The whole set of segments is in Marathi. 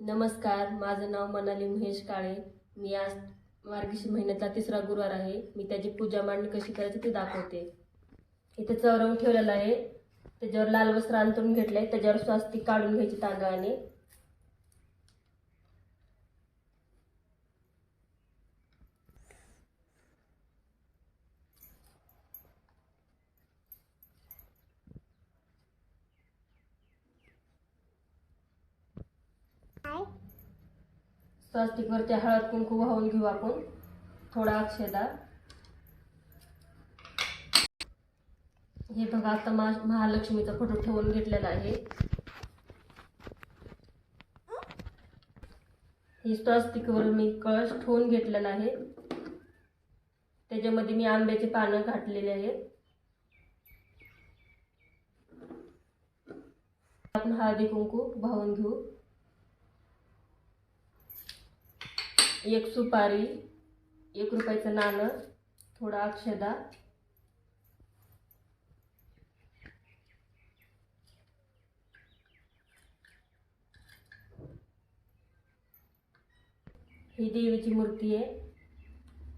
नमस्कार माझं नाव मनाली महेश काळे. मी आज मार्गशीर महिन्यातला तिसरा गुरुवार आहे. मी त्याची पूजा मांडणी कशी करायची ते दाखवते. इथे चौरंग ठेवलेला आहे. त्याच्यावर लाल वस्त्र अंतरून घेतलंय. त्याच्यावर स्वास्तिक काढून घ्यायची तांदळाने. स्वास्तिकवरती हळद कुंकू वाहून घेऊ आपण. थोडा अक्षदा. हे बघा आता मा महालक्ष्मीचा फोटो ठेवून घेतलेला आहे. ही स्वास्तिकवर मी कळश ठेवून घेतलेला आहे. त्याच्यामध्ये मी आंब्याची पानं घातलेली आहेत. आपण हळदी कुंकू वाहून घेऊ. एक सुपारी एक रुपयाचं नाणं थोडा अक्षदा. ही देवीची मूर्ती आहे.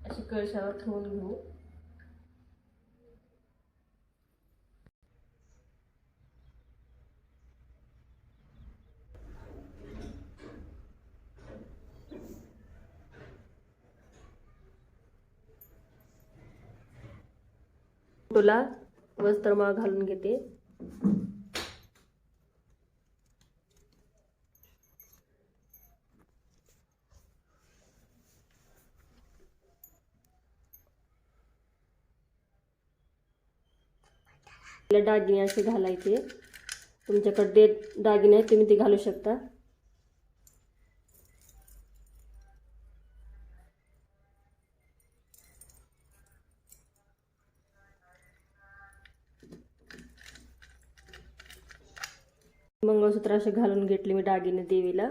अशी कळशावर ठेवून घेऊ. फोटोला वस्त्रमाळ घालून घेते. दागिने असे घालायचे. तुमच्याकडे दागिने आहेत तुम्ही ते घालू शकता. मंगळसूत्र असे घालून घेतले मी दागिने देवीला.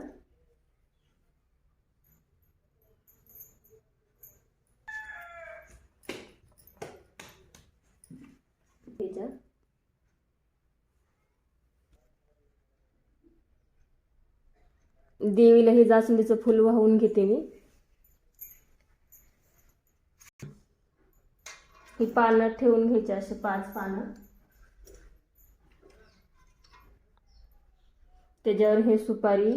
देवीला हे जास्वंदीचं फुल वाहून घेते मी. ही पानं ठेवून घ्यायची असे पाच पानं. त्याच्यावर हे सुपारी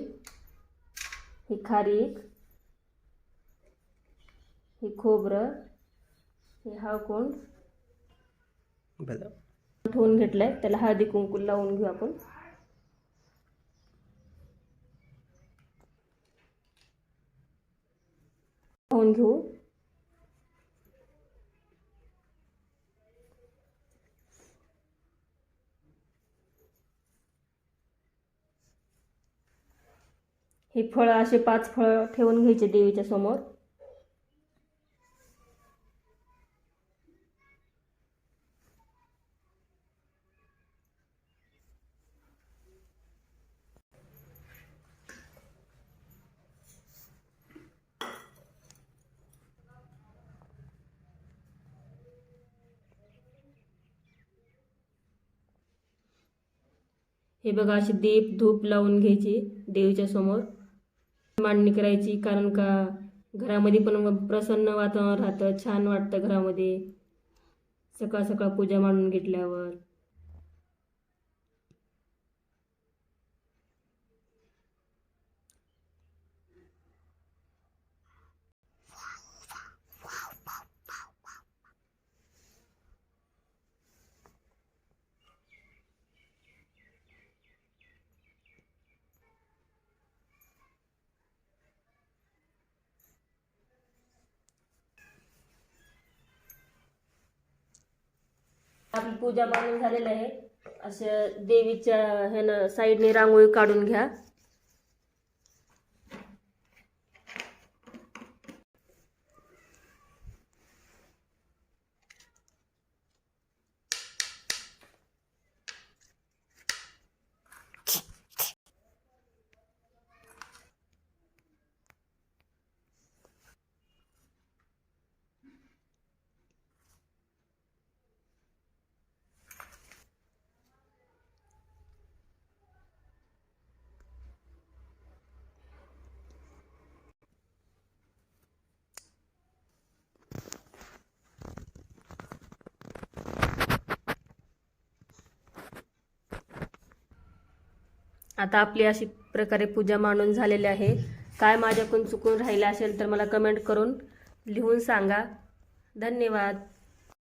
ही खारीक हे खोबरं हे हळकुंड बरं. ठेवून घेतलंय. त्याला हळदी कुंकू लावून घेऊ आपण. लावून घेऊ. हे फळं असे पाच फळं ठेवून घ्यायचे देवीच्या समोर. हे बघा अशी दीप धूप लावून घ्यायची देवीच्या समोर. मांडणी करायची कारण का घरामध्ये पण प्रसन्न वातावरण राहतं छान वाटतं घरामध्ये. सकाळ सकाळ पूजा मांडून घेतल्यावर. आपली पूजा बांधून झालेलं आहे. असं देवीच्या ह्यानं साईडने रांगोळी काढून घ्या. आता आपली अशी प्रकारे पूजा मांडून झालेली आहे. काय माझ्याकडून चुकून राहिलं असेल तर मला कमेंट करून लिहून सांगा. धन्यवाद.